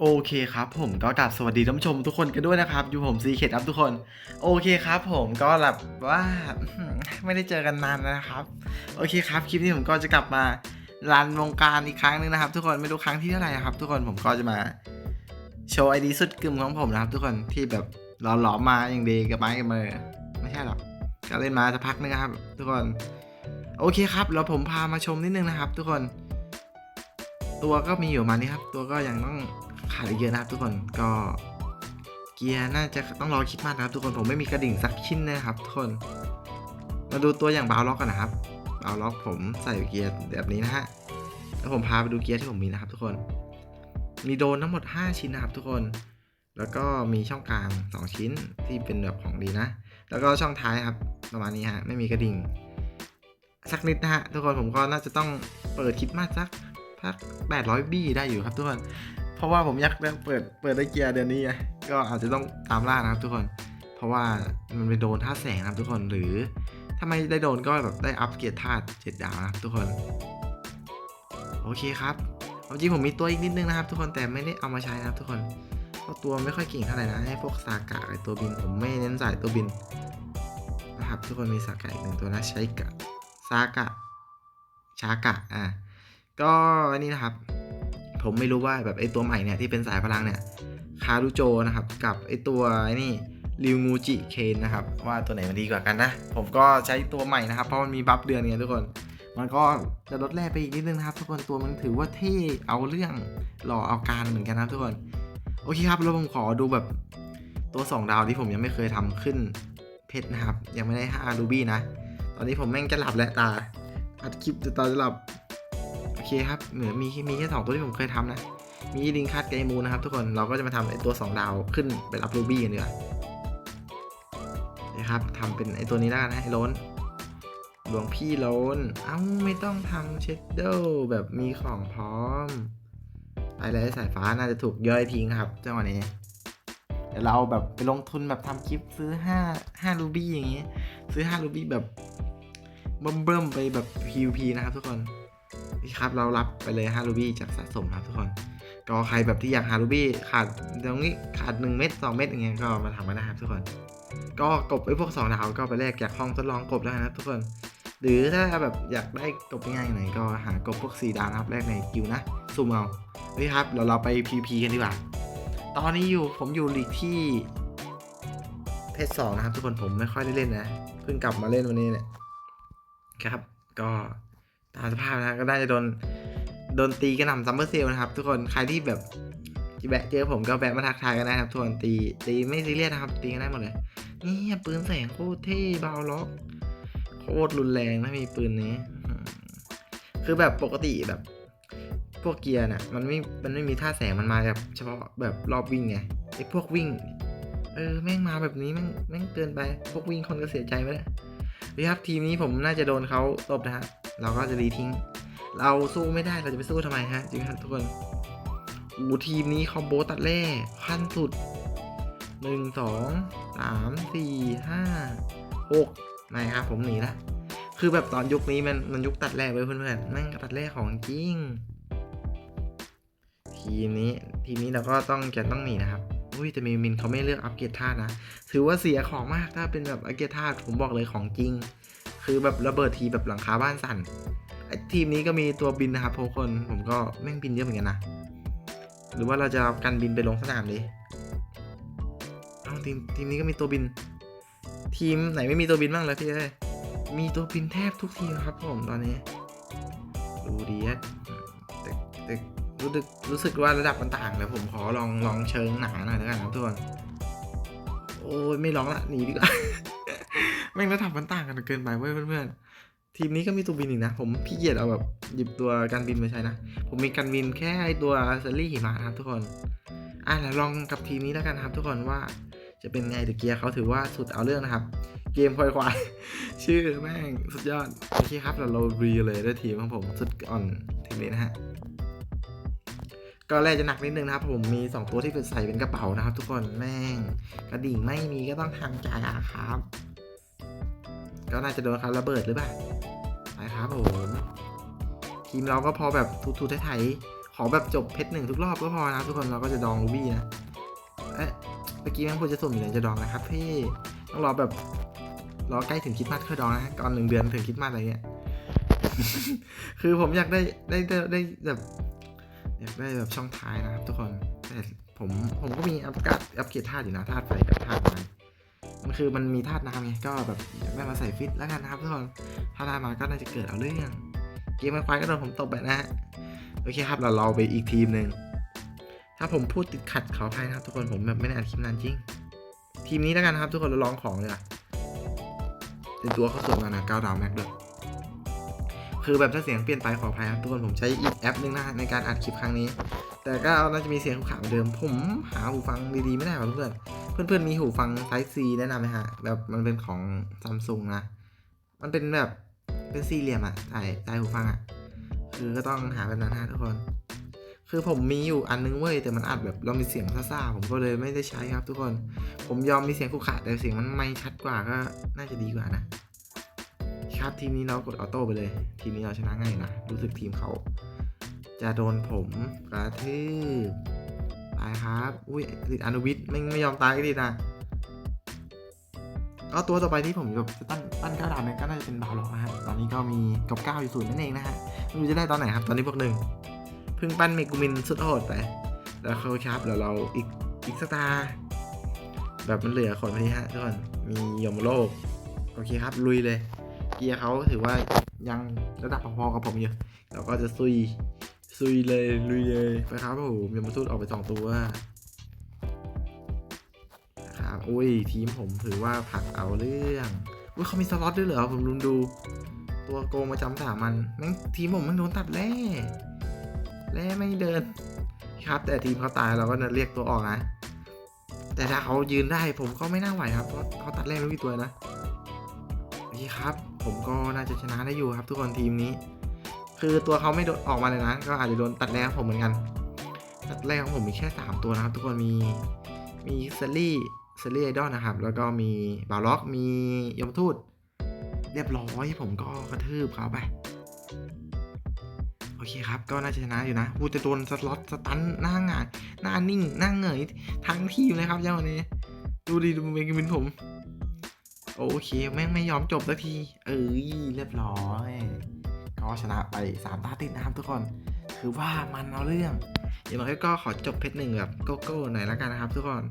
โอเคครับผมก็กลับสวัสดีท่านผู้ชมทุกคนกันด้วยนะครับ อยู่ผมซีเคครับทุกคน โอเคครับผมก็แบบว่าไม่ได้เจอกันนานแล้วนะครับ โอเคครับคลิปนี้ผมก็จะกลับมารันวงการอีกครั้งหนึงนะครับ ทุกคนไม่รู้ครั้งที่เท่าไหร่ครับ ทุกคนผมก็จะมาโชว์ไอดีสุดกึมของผมนะครับ ทุกคนที่แบบหล่อหลอมาอย่างดีกับไม้กับมือไม่ใช่หรอกก็เล่นมาสักพักนึงครับ ทุกคน โอเคครับแล้วผมพามาชมนิดนึงนะครับ ทุกคน ตัวก็มีอยู่มานี้ครับ ตัวก็ยังต้องขาดอีกเยอะนะครับทุกคนก็เกียร์น่าจะต้องรอคิดมากนะครับ ทุกคนผมไม่มีกระดิ่งสักชิ้นนะครับทุกคน มาดูตัวอย่างบาวล็อกกันนะครับบาวล็อกผมใส่เกียร์แบบนี้นะฮะแล้วผมพาไปดูเกียร์ที่ผมมีนะครับ ทุกคน มีโดนทั้งหมด 5 ชิ้นนะครับ ทุกคน แล้วก็มีช่องกลาง 2 ชิ้นที่เป็นแบบของดีนะ แล้วก็ช่องท้ายครับ ประมาณนี้ฮะไม่มีกระดิ่ง สักนิดนะฮะทุกคนผมก็น่าจะต้องเปิดคิดมากสัก พัก 800 บี้ได้อยู่ครับทุกคน เพราะว่าผมอยากเปิดเปิดได้เกียร์เดือนนี้ไงก็อาจจะต้องตามล่านะครับทุกคน เพราะว่ามันไปโดนท่าตุแสงนะครับทุกคนหรือถ้าไม่ได้โดนก็แบบได้อัพเกียร์ธาตุเจ็ดดาวนะครับทุกคน โอเคครับจริงผมมีตัวอีกนิดนึงนะครับ ทุกคนแต่ไม่ได้เอามาใช้นะครับทุกคนเพราะตัวไม่ค่อยเก่งเท่าไหร่นะให้พวกซากะไอตัวบินผมไม่เน้นสายตัวบินนะครับทุกคนมีซากะอีกหนึ่งตัวนะใช้กะซากะชากะอะ ก็อันนี้นะครับ ผมไม่รู้ว่าแบบไอตัวใหม่เนี่ยที่เป็นสายพลังเนี่ยคารุโจนะครับกับไอตัวนี่ริวงูจิเคนนะครับว่าตัวไหนมันดีกว่ากันนะ ผมก็ใช้ตัวใหม่นะครับ เพราะมันมีบัฟเดือนไงทุกคน มันก็จะลดแร่ไปอีกนิดนึงนะครับ ทุกคนตัวมันถือว่าเท่เอาเรื่องหล่อเอาการเหมือนกันนะทุกคนโอเคครับแล้วผมขอดูแบบตัว 2 ดาวที่ผมยังไม่เคยทำขึ้นเพชรนะครับ ยังไม่ได้5รูบี้นะ ตอนนี้ผมแม่งจะหลับแล้วตาอัดคลิปจนตาจะหลับ เคครับเหมือนมีมีแค่สองตัวที่ผมเคยทำนะ มีลิงคัดไกมูนะครับทุกคนเราก็จะมาทำไอตัว 2 ดาวขึ้นไปรับรูบี้กันดีกว่านะครับทำเป็นไอตัวนี้แล้วกันนะไอโลนหลวงพี่โลนเอ้าไม่ต้องทำเชดเดลแบบมีของพร้อมไปเลยสายฟ้าน่าจะถูกย่อยทิ้งครับจังหวะนี้เดี๋ยวเราแบบไปลงทุนแบบทำคลิปซื้อ5 5รูบี้อย่างเงี้ยซื้อ5รูบี้แบบเบิ่มๆไปแบบ PVP นะครับทุกคนี่ครับเรารับไปเลย5รูบี้จากสะสมครับทุกคน ก็ใครแบบที่อยากหารูบี้ขาดตรงนี้ขาด 1 เม็ด2เม็ดอย่างเงี้ยก็มาทำกันนะครับทุกคน ก็กบไอ้พวก2ดาวก็ไปแลกจากห้องทดลองกบได้นะครับทุกคน หรือถ้าแบบอยากได้กบง่ายๆหน่อยก็หากบพวก4ดาวครับแลกในกิวนะซุ่มเอานี่ครับเดี๋ยวเราไป PP กันดีกว่า ตอนนี้อยู่ผมอยู่ลีกที่เพชรสองนะครับทุกคนผมไม่ค่อยได้เล่นนะ เพิ่งกลับมาเล่นวันนี้เนี่ยครับ ก็ ตามสภาพนะก็ได้จะโดนโดนตีกระหน่ำซัมเมอร์เซลนะครับ ทุกคนใครที่แบบแบะเจอผมก็แบะมาทักทายกันนะครับทุกคนตีตีไม่ซีเรียสนะครับ ตีกันได้หมดเลย นี่ปืนแสงโคตรเท่เบาล็อกโคตรรุนแรงนะมีปืนนี้ คือแบบปกติแบบพวกเกียร์น่ะมันไม่ มันไม่มีท่าแสงมันมาแบบเฉพาะแบบรอบวิ่งไงไอ้พวกวิ่ง เออแม่งมาแบบนี้แม่งแม่งเกินไป พวกวิ่งคนก็เสียใจไปแล้ว นี่ครับทีมนี้ผมน่าจะโดนเขาตบนะฮะเราก็จะรีทิ้ง เราสู้ไม่ได้เราจะไปสู้ทำไมฮะจริงครับทุกคนอูทีมนี้คอมโบตัดแร่ขั้นสุดหนึ่งสองสามสี่ห้าหกนครับผมหนีละคือแบบตอนยุคนี้มันมันยุคตัดแร่ไว้ยเพื่อนๆแม่งตัดแร่ของจริง ทีมนี้ทีมนี้เราก็ต้องจะต้องหนีนะครับ อุ้ยแต่มีมินเขาไม่เลือกอัปเกรดธาตุนะ ถือว่าเสียของมากถ้าเป็นแบบอัปเกรดธาตุผมบอกเลยของจริง คือแบบระเบิดทีแบบหลังคาบ้านสั่นทีมนี้ก็มีตัวบินนะครับทุกคนผมก็แม่งบินเยอะเหมือนกันนะ หรือว่าเราจะเอากันบินไปลงสนามดีเอาทีมทีมนี้ก็มีตัวบิน ทีมไหนไม่มีตัวบินบ้างเลยพี่เอ้ยมีตัวบินแทบทุกทีมครับผมตอนนี้ดูดีแต่แต่ รู้สึกรู้สึกว่าระดับมันต่างเลยผมขอลองลองเชิงหนาหน่อยแล้วกันครับทุกคนโอ้ยไม่ร้องละหนีดีกว่าแม่งระดับมันต่างกันเกินไปเว้ยเพื่อนๆทีมนี้ก็มีตัวบินอีกนะ ผมพี่เกียรเอาแบบหยิบตัวการบินมาใช้นะ ผมมีการบินแค่ไอตัวเซอรี่หิมะนะครับทุกคนอะแล้วลองกับทีมนี้แล้วกันครับทุกคนว่าจะเป็นไงแต่เกียร์เขาถือว่าสุดเอาเรื่องนะครับ เกมควายควายชื่อแม่งสุดยอดโอเคครับเราเรารีเลยด้วยทีมของผมสุดอ่อนทีมนี้นะฮะ ก็แรกจะหนักนิดนึงนะครับผมมี 2 ตัวที่เป็นใส่เป็นกระเป๋านะครับ ทุกคนแม่งกระดิ่งไม่มีก็ต้องทำใจอะครับ ก็น่าจะโดนเขาระเบิดหรือเปล่าไปครับผมทีมเราก็พอแบบทูๆไทยๆขอแบบจบเพชรหนึ่งทุกรอบก็พอนะครับ ทุกคนเราก็จะดองรูบี้นะเอ๊ะเมื่อกี้แม่งควรจะสุ่มอยู่ไหนจะดองนะครับพี่ต้องรอแบบรอใกล้ถึงคิดมาสค่อยดองนะก่อนหนึ่งเดือนถึงคิดมาสอะไรเงี้ยคือผมอยากได้ได้ได้ได้แบบ อยากได้แบบช่องท้ายนะครับทุกคนแต่ผมผมก็มีอัปกาดอัปเกรดธาตุอยู่นะธาตุไฟกับธาตุน้ำมันคือมันมีธาตุน้ำไงก็แบบอยากได้มาใส่ฟิตแล้วกันนะครับทุกคนถ้าได้มาก็น่าจะเกิดเอาเรื่องเกมมันควายก็โดนผมตบไปนะฮะโอเคครับเราเราไปอีกทีมหนึ่งถ้าผมพูดติดขัดขออภัยนะครับ ทุกคนผมแบบไม่ได้อัดคลิปนานจริง ทีมนี้แล้วกันนะครับ ทุกคนเราลองของเลยอะเป็นตัวเขาสวยมานะก้าวดาวแม็กด้วย คือแบบถ้าเสียงเปลี่ยนไปขออภัยครับทุกคนผมใช้อีกแอปหนึงนะในการอัดคลิปครั้งนี้ แต่ก็น่าจะมีเสียงขาวเหมือนเดิม ผมหาหูฟังดีๆไม่ได้หรอเพื่อนเพื่อนๆมีหูฟัง Type C แนะนำไหมฮะแบบมันเป็นของซัมซุงนะมันเป็นแบบเป็นสี่เหลี่ยมอะใส่ใส่หูฟังอะคือก็ต้องหาแบบนั้นนะทุกคน คือผมมีอยู่อันนึงเว้ยแต่มันอัดแบบเรามีเสียงซ่าๆผมก็เลยไม่ได้ใช้ครับทุกคน ผมยอมมีเสียงขรุขระแต่เสียงมันไม่ชัดกว่าก็น่าจะดีกว่านะ ครับทีมนี้เรากดออโต้ไปเลย ทีมนี้เราชนะง่ายนะ รู้สึกทีมเขาจะโดนผมกระทืบตายครับ อุ้ยติดอนุวิทย์ไม่ไม่ยอมตายก็ดีนะก็ตัวต่อไปที่ผมแบบจะตั้งปั้นก้าวดาวเนี่ยก็น่าจะเป็นบาล็อกนะฮะตอนนี้ก็มีกับก้าวอยู่ศูนย์นั่นเองนะฮะไม่รู้จะได้ตอนไหนครับ ตอนนี้พวกหนึ่งเพิ่งปั้นเมกูมินสุดโหดไปแล้วเขาครับเดี๋ยวเราอีกอีกสตาร์แบบมันเหลือคนพอดีฮะทุกคนมียมโลก โอเคครับ ลุยเลย เกียร์เขาถือว่ายังระดับพอๆกับผมอยู่เราก็จะซุยซุยเลยลุยเลยไปครับผมยมทูตออกไปสองตัวนะครับอุ้ยทีมผมถือว่าผักเอาเรื่องอุ้ยเขามีสล็อตด้วยเหรอผมลืมดู ตัวโกมาจำสามันแม่งทีมผมมันโดนตัดแร่แร่ไม่เดิน ครับ แต่ทีมเขาตายเราก็เรียกตัวออกนะแต่ถ้าเขายืนได้ผมก็ไม่น่าไหวครับเพราะเขาตัดแร่ไม่กี่ตัวนะโอเคครับ ผมก็น่าจะชนะได้อยู่ครับ ทุกคนทีมนี้ คือตัวเขาไม่โดนออกมาเลยนะ ก็อาจจะโดนตัดแรกผมเหมือนกัน ตัดแรกของผมมีแค่ 3 ตัวนะครับ ทุกคนมีมีเซลลี่เซลลี่ไอดอลนะครับ แล้วก็มีบาล็อกมียมทูตเรียบร้อยผมก็กระทืบเขาไปโอเคครับ ก็น่าจะชนะอยู่นะพูดจะโดนสล็อตสตันหน้าหงายหน้านิ่งหน้าเหงยทั้งทีมเลยครับเจ้าวันนี้ ดูดิดูเมกมินผม โอเคแม่งไม่ยอมจบสักที เอ้ยเรียบร้อย ก็ชนะไปสามตาติดนะครับทุกคนคือว่ามันเอาเรื่อง อย่างน้อยก็ขอจบเพชรหนึ่งแบบโก้ๆหน่อยแล้วกันนะครับทุกคน